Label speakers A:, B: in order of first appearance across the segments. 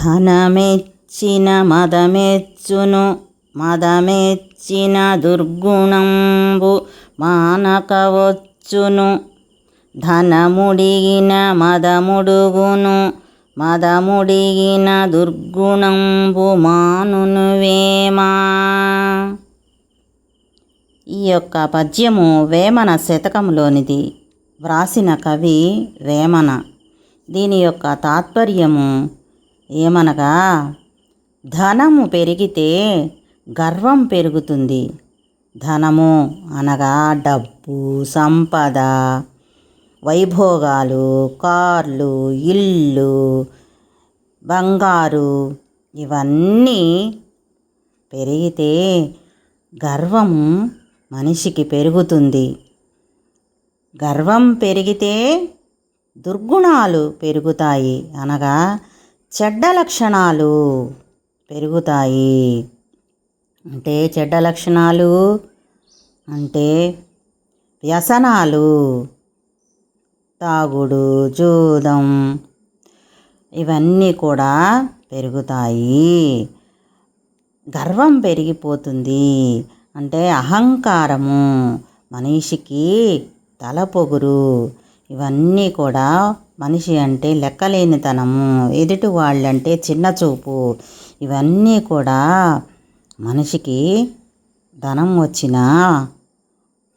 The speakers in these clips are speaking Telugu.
A: ధనమెచ్చిన మదమెచ్చును మదమెచ్చిన దుర్గుణంబు మానకవచ్చును. ధనముడిగిన మదముడుగును మదముడిగిన దుర్గుణంబు మానును ఈ యొక్క పద్యము వేమన శతకములోనిది వ్రాసిన కవి వేమన. దీని యొక్క తాత్పర్యము ఏమనగా ధనము పెరిగితే గర్వం పెరుగుతుంది. ధనము అనగా డబ్బు సంపద వైభోగాలు కార్లు ఇల్లు బంగారు ఇవన్నీ పెరిగితే గర్వం మనిషికి పెరుగుతుంది. గర్వం పెరిగితే దుర్గుణాలు పెరుగుతాయి అనగా చెడ్డ లక్షణాలు పెరుగుతాయి. అంటే చెడ్డ లక్షణాలు అంటే వ్యసనాలు తాగుడు జూదం ఇవన్నీ కూడా పెరుగుతాయి. గర్వం పెరిగిపోతుంది. అంటే అహంకారము మనిషికి తలపొగురు. ఇవన్నీ కూడా మనిషి అంటే లెక్కలేనితనము ఎదుటి వాళ్ళంటే చిన్న చూపు. ఇవన్నీ కూడా మనిషికి ధనం వచ్చినా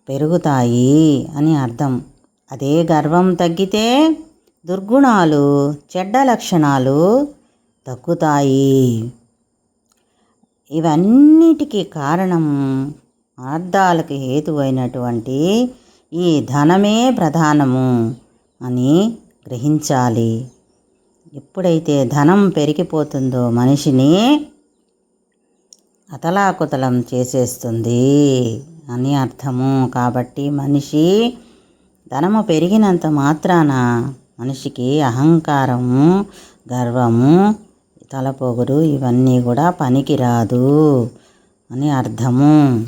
A: పెరుగుతాయి అని అర్థం. అదే గర్వం తగ్గితే దుర్గుణాలు చెడ్డ లక్షణాలు తగ్గుతాయి. ఇవన్నిటికీ కారణం అర్థాలకు హేతువైనటువంటి ఈ ధనమే ప్రధానము అని గ్రహించాలి. ఎప్పుడైతే ధనం పెరిగిపోతుందో మనిషిని అతలాకుతలం చేసేస్తుంది అని అర్థము. కాబట్టి మనిషి ధనము పెరిగినంత మాత్రాన మనిషికి అహంకారము గర్వము తలపోగురు ఇవన్నీ కూడా పనికిరాదు అని అర్థము.